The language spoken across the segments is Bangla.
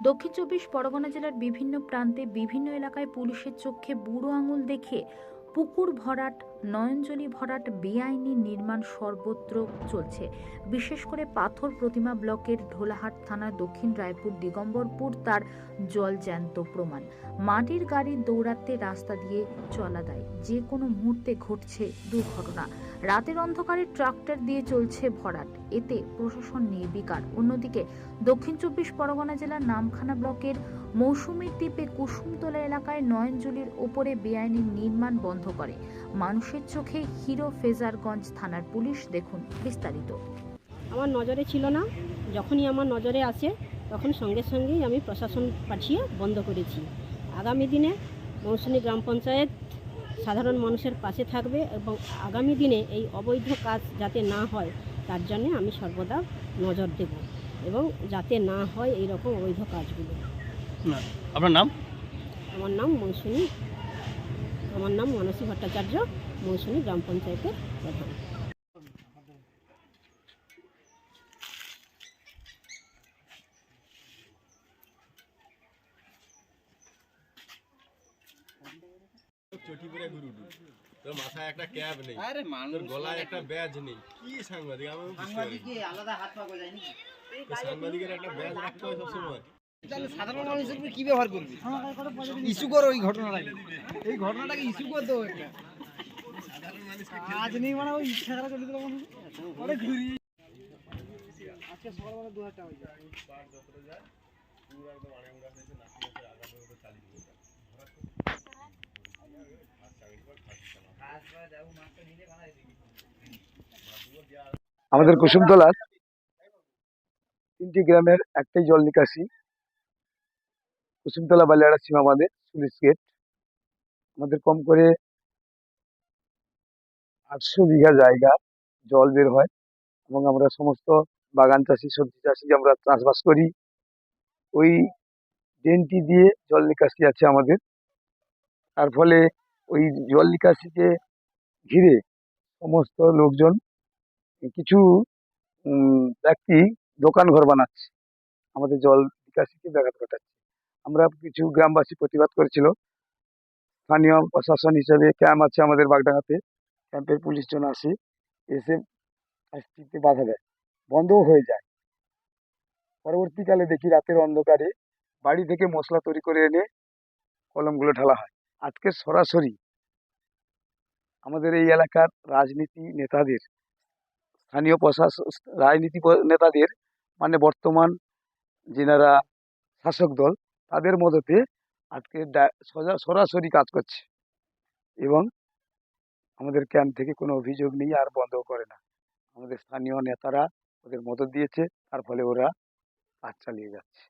দক্ষিণ চব্বিশ পরগনা জেলার বিভিন্ন প্রান্তে বিভিন্ন এলাকায় পুলিশের চোখে বুড়ো আঙুল দেখে পুকুর ভরাট, নয়নজলি ভরাট বেআইনি নির্মাণ সর্বত্র চলছে। বিশেষ করে পাথর প্রতিমা ব্লকের ঢোলাহাট থানার দক্ষিণ রায়পুর, দিগম্বরপুর তার জল জ্যান্ত প্রমাণ। মাটির গাড়ি দৌড়াতে রাস্তা দিয়ে চলা দেয়। যে কোনো মুহূর্তে ঘটছে দুর্ঘটনা। রাতের অন্ধকারে ট্রাক্টর দিয়ে চলছে ভরাট। এতে প্রশাসন নির্বিকার। অন্যদিকে দক্ষিণ চব্বিশ পরগনা জেলার নামখানা ব্লকের মৌসুমীর দ্বীপে কুসুমতলা এলাকায় নয়নজলির ওপরে বেআইনি নির্মাণ বন্ধ করে। মানুষের চোখে হিরো ফেজারগঞ্জ থানার পুলিশ, দেখুন বিস্তারিত। আমার নজরে ছিল না। যখনই আমার নজরে আসে, তখন সঙ্গে সঙ্গেই আমি প্রশাসন পাঠিয়ে বন্ধ করেছি। আগামী দিনে মৌসুমী গ্রাম পঞ্চায়েত সাধারণ মানুষের পাশে থাকবে এবং আগামী দিনে এই অবৈধ কাজ যাতে না হয়, তার জন্য আমি সর্বদা নজর দেব এবং যাতে না হয় এই রকম অবৈধ কাজগুলো। না আপনার নাম? আমার নাম মৌসুমী। আমার নাম মানসী ভট্টাচার্য মৌসুমী গ্রাম পঞ্চায়েতের প্রধান। তোর মাথায় একটা ক্যাপ নেই। তোর মানুষ গলায় একটা ব্যাজ নেই। কি সাংবাদিক? আমি সাংবাদিকের একটা ব্যাজ রাখতে হয় সবসময়। সাধারণ মানুষের উপর কি ব্যবহার করবি? ইস্যু করো ওই ঘটনাটাকে। এই ঘটনাটাকে ইস্যু করে দেবো একটা। আজ নেই মানে ওই ইচ্ছা করে চলে দিলাম অনেক ঘুরি। আজকে সকালবেলা দু হাজার টাকা আমাদের কুসুমতলার তিনটি গ্রামের একটাই জল নিকাশি। কুসুমতলা বালিয়াড়া সীমা বাঁধে পুলিশ গেট আমাদের কম করে আটশো বিঘা জায়গা জল বের হয় এবং আমরা সমস্ত বাগান চাষি, সবজি চাষি আমরা চাষবাস করি, ওই ড্রেনটি দিয়ে জল নিকাশি আছে আমাদের। তার ফলে ওই জল নিকাশিকে ঘিরে সমস্ত লোকজন, কিছু ব্যক্তি দোকান ঘর বানাচ্ছে। আমাদের জল নিকাশিকে ব্যাঘাত ঘটাচ্ছে। আমরা কিছু গ্রামবাসী প্রতিবাদ করেছিল। স্থানীয় প্রশাসন হিসেবে ক্যাম্প আছে আমাদের বাগডাঙ্গাতে। ক্যাম্পের পুলিশজন আসে, এসে কাজটিতে বাধা দেয়। বন্ধও হয়ে যায়। পরবর্তীকালে দেখি রাতের অন্ধকারে বাড়ি থেকে মশলা তৈরি করে এনে কলমগুলো ঢালা হয়। আজকে সরাসরি আমাদের এই এলাকার রাজনীতি নেতাদের, স্থানীয় প্রশাসন রাজনীতি নেতাদের মানে বর্তমান যেনারা শাসক দল তাদের মদতে আজকে সোজা- সরাসরি কাজ করছে। এবং আমাদের ক্যাম্প থেকে কোনো অভিযোগ নেই আর বন্ধ করে না। আমাদের স্থানীয় নেতারা ওদের মদত দিয়েছে তার ফলে ওরা কাজ চালিয়ে যাচ্ছে।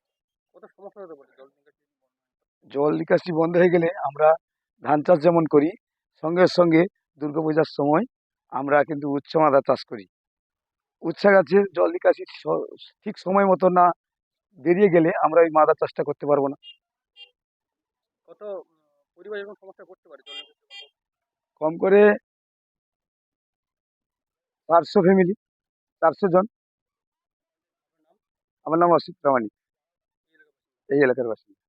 জল নিকাশি বন্ধ হয়ে গেলে? আমরা ধান চাষ যেমন করি সঙ্গে সঙ্গে দুর্গাপূজার সময় আমরা কিন্তু উচ্চ মাদা চাষ করি। উচ্ছা গাছের জল নিকাশি ঠিক সময় মতো না বেরিয়ে গেলে আমরা ওই মাদার চাষটা করতে পারব না। কত পরিবার এরকম সমস্যা করতে পারে কম করে চারশো ফ্যামিলি চারশো জন। আমার নাম অসিত প্রামাণিক। এই এলাকার বাসিন্দা।